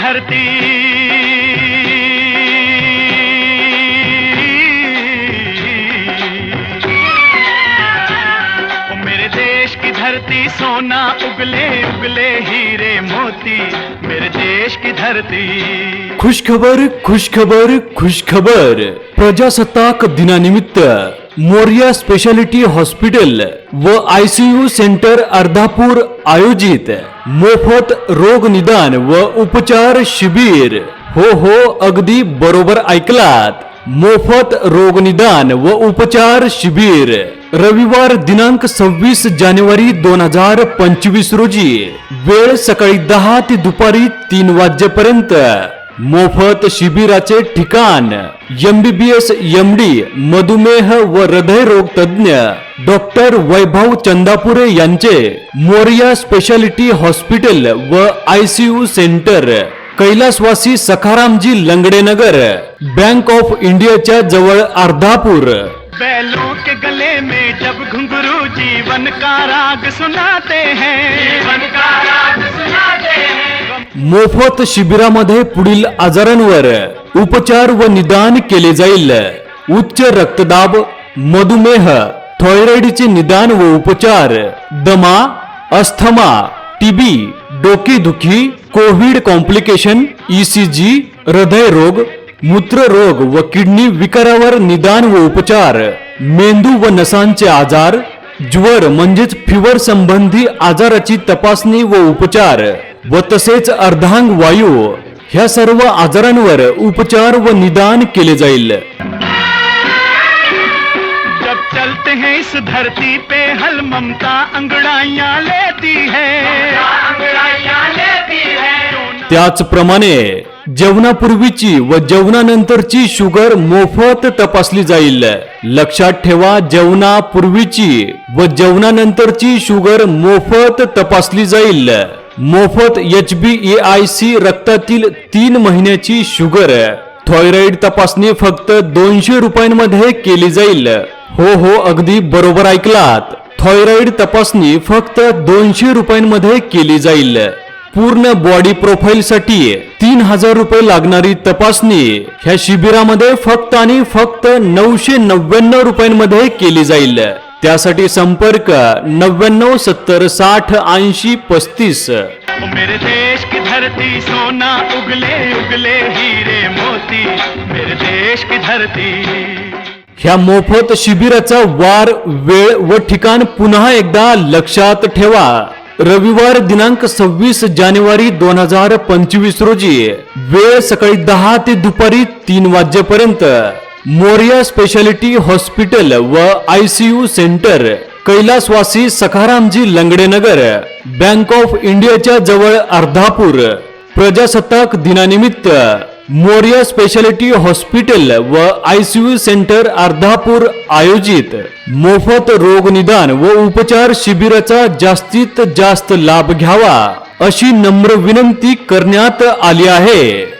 धरती। मेरे देश की धरती सोना उगले उगले हीरे मोती। मेरे देश की धरती। खुशखबर खुशखबर खुशखबर। प्रजासत्ताक दिनानिमित्त। मोरिया स्पेशालिटी हॉस्पिटल व आयसीयू सेंटर अर्धापूर आयोजित मोफत रोग निदान व उपचार शिबिर. हो हो अगदी बरोबर ऐकलात. मोफत रोग निदान व उपचार शिबिर. रविवार दिनांक सव्वीस जानेवारी दोन हजार पंचवीस रोजी. वेळ सकाळी दहा ते दुपारी तीन वाजेपर्यंत. मोफत शिबिराचे ठिकाण एमबीबीएस एम डी मधुमेह व हृदयरोग तज्ज्ञ डॉक्टर वैभव चंदापुरे यांचे मोरिया स्पेशालिटी हॉस्पिटल व आयसीयू सेंटर कैलासवासी सखारामजी लंगडेनगर बँक ऑफ इंडियाच्या जवळ अर्धापूर. बैलों के गले में जब घुंघरू जीवन का राग सुनाते हैं। जीवन का राग सुनाते हैं मोफत शिबिरामध्ये पुढील आजारांवर उपचार व निदान केले जाईल. उच्च रक्तदाब मधुमेह थॉयरॉइडचे निदान व उपचार दमा अस्थमा टीबी डोकेदुखी कोविड कॉम्प्लिकेशन ईसीजी हृदयरोग मूत्ररोग व किडनी विकारावर निदान व उपचार मेंदू व नसांचे आजार ज्वर म्हणजेच फिवर संबंधी आजाराची तपासणी व उपचार. व तसेच अर्धांग वायू ह्या सर्व आजारांवर उपचार व निदान केले जाईल. जब चलते हैं इस धरती पे हल ममता है अंगड़ाइयां लेती है। त्याचप्रमाणे जेवणापूर्वीची व जेवणानंतरची शुगर मोफत तपासली जाईल. लक्षात ठेवा जेवणापूर्वीची व जेवणानंतरची शुगर मोफत तपासली जाईल. मोफत H B A I C रक्तातील तीन महिन्याची शुगर. थॉयरॉइड तपासणी फक्त दोनशे रुपयांमध्ये केली जाईल. हो हो अगदी बरोबर ऐकलात. थॉयरॉइड तपासणी फक्त दोनशे रुपयांमध्ये केली जाईल. पूर्ण बॉडी प्रोफाईल साठी तीन हजार रुपये लागणारी तपासणी ह्या शिबिरामध्ये फक्त आणि फक्त नऊशे नव्याण्णव रुपयांमध्ये केली जाईल. त्यासाठी संपर्क नव्याण्णव सत्तर साठ ऐंशी पस्तीस. मेरे देश की धरती सोना उगले उगले हीरे मोती. मेरे देश की धरती. ह्या मोफत शिबिराचा वार वेळ व ठिकाण पुन्हा एकदा लक्षात ठेवा. रविवार दिनांक सव्वीस जानेवारी दोन हजार पंचवीस रोजी वेळ सकाळी दहा ते दुपारी तीन वाजेपर्यंत. मोरिया स्पेशालिटी हॉस्पिटल व आय सी यू सेंटर कैलासवासी सखारामजी लंगडेनगर बँक ऑफ इंडियाच्या जवळ अर्धापूर प्रजासत्ताक दिनानिमित्त मोरिया स्पेशालिटी हॉस्पिटल व I C U centre Ardhapur आयोजित. मोफत रोग निदान व उपचार शिबिराचा जास्तीत जास्त लाभ घ्यावा अशी नम्र विनंती करण्यात आली आहे.